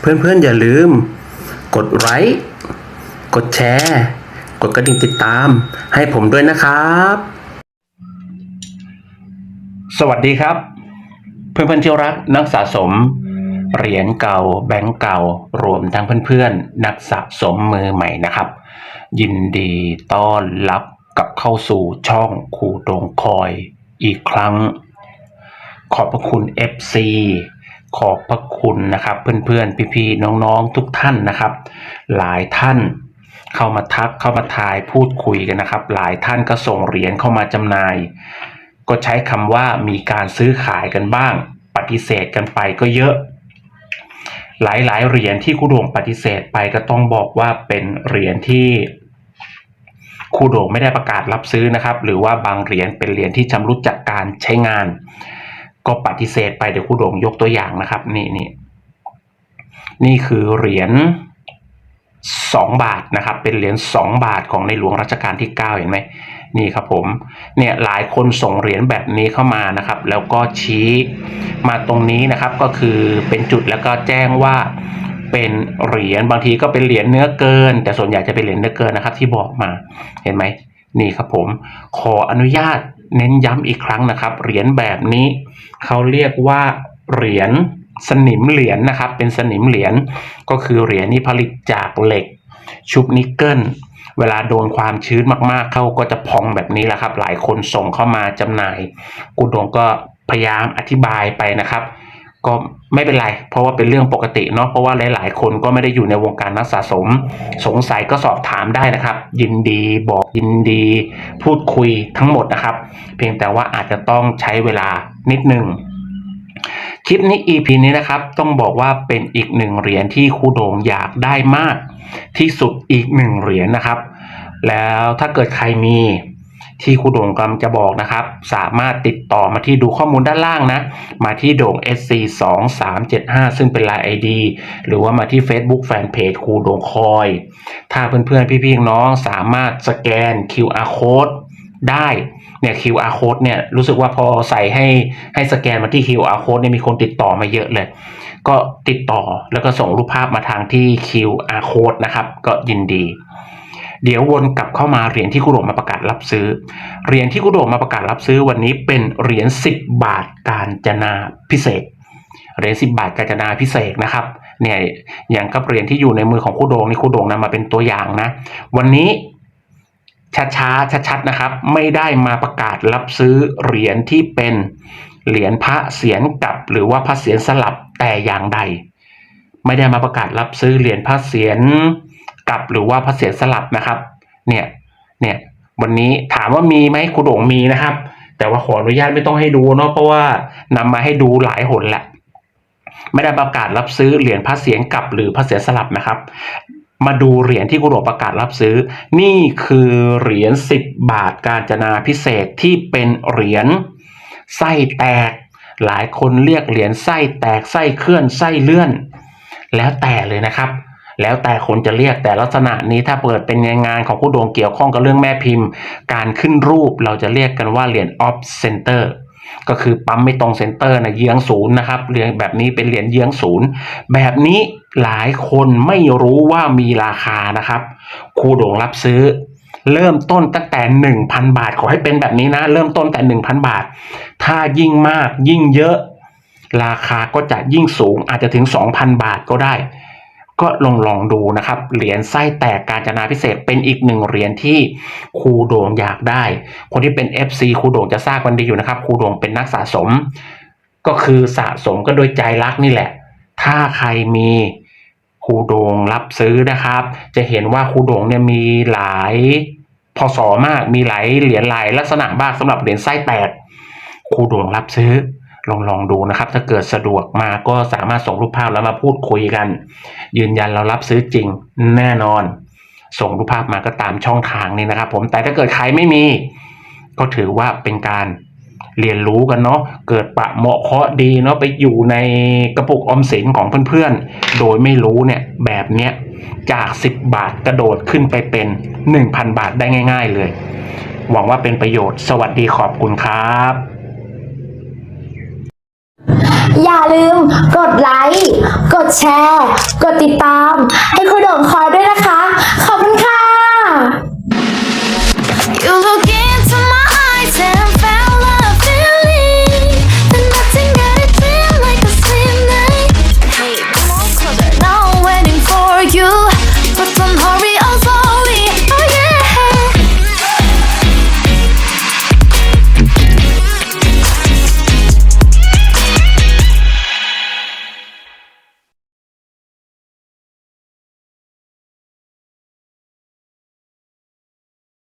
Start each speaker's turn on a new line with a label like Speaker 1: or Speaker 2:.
Speaker 1: เพื่อนๆอย่าลืม กดไลค์กดแชร์ กดกระดิ่งติดตาม ให้ผมด้วยนะครับ สวัสดีครับ เพื่อนๆที่รักนักสะสม เหรียญเก่าแบงก์เก่ารวมทั้งเพื่อนๆ นักสะสมมือใหม่นะครับ ยินดีต้อนรับกับเข้าสู่ช่องคูโดงคอยอีกครั้ง ขอบพระคุณ FC ขอบพระคุณนะครับ เพื่อนๆ พี่ๆ น้องๆ ทุกท่านนะครับ หลายท่านเข้ามาทักเข้ามาทายพูดคุยกันนะครับ หลายท่านก็ส่งเหรียญเข้ามาจำหน่าย ก็ใช้คำว่ามีการซื้อขายกันบ้าง ปฏิเสธกันไปก็เยอะ หลายๆเหรียญที่ครูโด่งปฏิเสธไปก็ต้องบอกว่าเป็นเหรียญที่ครูโด่งไม่ได้ประกาศรับซื้อนะครับ หรือว่าบางเหรียญเป็นเหรียญที่ชำรุดจากการใช้งาน ก็ปฏิเสธไปเดี๋ยวครูโด่งยกตัวอย่างนะครับ นี่นี่นี่คือเหรียญสองบาทนะครับ เป็นเหรียญสองบาทของในหลวงรัชกาลที่เก้าเห็นไหมนี่ครับผมเนี่ยหลายคนส่งเหรียญแบบนี้เข้ามานะครับ แล้วก็ชี้มาตรงนี้นะครับ ก็คือเป็นจุดแล้วก็แจ้งว่าเป็นเหรียญบางทีก็เป็นเหรียญเนื้อเกิน แต่ส่วนใหญ่จะเป็นเหรียญเนื้อเกินนะครับ ที่บอกมาเห็นไหมนี่ครับผมขออนุญาต เน้นย้ำอีกครั้งนะครับ เหรียญแบบนี้เขาเรียกว่าเหรียญสนิมเหรียญนะครับ เป็นสนิมเหรียญก็คือเหรียญนี้ผลิตจากเหล็ก ชุบนิกเกิลเวลาโดนความชื้นมากๆ เข้าก็จะพองแบบนี้แหละครับ หลายคนส่งเข้ามาจำหน่ายกูดงก็พยายามอธิบายไปนะครับ ก็ไม่เป็นไร เพราะว่าเป็นเรื่องปกติเนาะเพราะว่าหลาย ๆ คนก็ไม่ได้อยู่ในวงการนักสะสม สงสัยก็สอบถามได้นะครับ ยินดีบอกยินดี พูดคุยทั้งหมดนะครับ เพียงแต่ว่าอาจจะต้องใช้เวลานิดนึงคลิปนี้ EP นี้นะครับ ต้องบอกว่าเป็นอีกหนึ่งเหรียญที่ครูโด่งอยากได้มาก ที่สุดอีกหนึ่งเหรียญนะครับ แล้วถ้าเกิดใครมี ที่ครูโด่งกำลังจะบอกนะครับ สามารถติดต่อมาที่ดูข้อมูลด้านล่างนะ มาที่โด่ง SC 2 3 7 5ซึ่งเป็น Line ID หรือว่ามาที่ Facebook Fanpage ครูโด่งคอย ถ้าเพื่อนๆ พี่ๆ น้องสามารถสแกน QR code ได้เนี่ย QR code เนี่ยรู้สึกว่าพอใส่ให้ให้สแกนมาที่ QR code เนี่ยมีคนติดต่อมาเยอะเลย ก็ติดต่อแล้วก็ส่งรูปภาพมาทางที่ QR code นะครับ ก็ยินดี เดี๋ยววนกลับเข้ามาเหรียญที่คุโดงมาประกาศรับซื้อ เหรียญที่คุโดงมาประกาศรับซื้อวันนี้เป็นเหรียญ10 บาทการจนาพิเศษ เหรียญ10 บาทการจนาพิเศษนะครับ เนี่ยอย่างกับเหรียญที่อยู่ในมือของคุโดงนี่คุโดงนำมาเป็นตัวอย่างนะ วันนี้ช้าๆชัดๆนะครับ ไม่ได้มาประกาศรับซื้อเหรียญที่เป็นเหรียญพระเสียรกลับ หรือว่าพระเสียรสลับแต่อย่างใด ไม่ได้มาประกาศรับซื้อเหรียญพระเสียร กลับหรือว่าพระเสียรสลับนะครับ เนี่ย เนี่ย วันนี้ถามว่ามีไหมครูโด่งมีนะครับ แต่ว่าขออนุญาตไม่ต้องให้ดูเนาะเพราะว่านำมาให้ดูหลายหนแหละ ไม่ได้ประกาศรับซื้อเหรียญพระเสียรกลับหรือพระเสียสลับนะครับ มาดูเหรียญที่กุโรประกาศรับซื้อ นี่คือเหรียญ10 บาทการจนาพิเศษที่เป็นเหรียญไส้แตก หลายคนเรียกเหรียญไส้แตกไส้เคลื่อนไส้เลื่อน แล้วแต่เลยนะครับ แล้วแต่คนจะเรียกแต่ลักษณะนี้ถ้าเปิดเป็นงานของผู้ดวงเกี่ยวข้องกับเรื่องแม่พิมพ์ การขึ้นรูปเราจะเรียกกันว่าเหรียญออฟเซนเตอร์ก็คือปั๊มไม่ตรงเซนเตอร์นะเยื้องศูนย์นะครับเหรียญแบบนี้เป็นเหรียญเยื้องศูนย์แบบนี้หลายคนไม่รู้ว่ามีราคานะครับครูโด่งรับซื้อ เริ่มต้นตั้งแต่ 1,000 บาทขอให้เป็นแบบนี้นะ เริ่มต้นแต่ 1,000 บาท ถ้ายิ่งมากยิ่งเยอะ ราคาก็จะยิ่งสูงอาจจะถึง 2,000 บาทก็ได้ ก็ลองลองดูนะครับ เหรียญไส้แตกการจนาพิเศษเป็นอีกหนึ่งเหรียญที่ครูโด่งอยากได้ คนที่เป็น FC ครูโด่งจะทราบกันดีอยู่นะครับครูโด่งเป็นนักสะสม ก็คือสะสมก็โดยใจรักนี่แหละ ถ้าใครมีครูโดงรับซื้อนะครับ จะเห็นว่าครูโดงเนี่ยมีหลายพศมากมีหลายเหรียญหลายลักษณะมากสำหรับเหรียญไส้แตกครูโดงรับซื้อ ลองลองดูนะครับ ถ้าเกิดสะดวกมาก็สามารถส่งรูปภาพแล้วมาพูดคุยกัน ยืนยันเรารับซื้อจริงแน่นอน ส่งรูปภาพมาก็ตามช่องทางนี้นะครับ ผมแต่ถ้าเกิดใครไม่มี ก็ถือว่าเป็นการเรียนรู้กันเนาะเกิดปะเหมาะเคาะดีเนาะไปอยู่ในกระปุกออมสินของเพื่อนๆ โดยไม่รู้เนี่ยแบบเนี้ยจาก 10 บาทกระโดดขึ้นไปเป็น 1,000 บาทได้ง่าย ๆ เลย หวังว่าเป็นประโยชน์สวัสดีขอบคุณครับ
Speaker 2: อย่าลืมกดไลค์ กดแชร์ กดติดตาม ให้คุณโด่งคอยด้วยนะคะ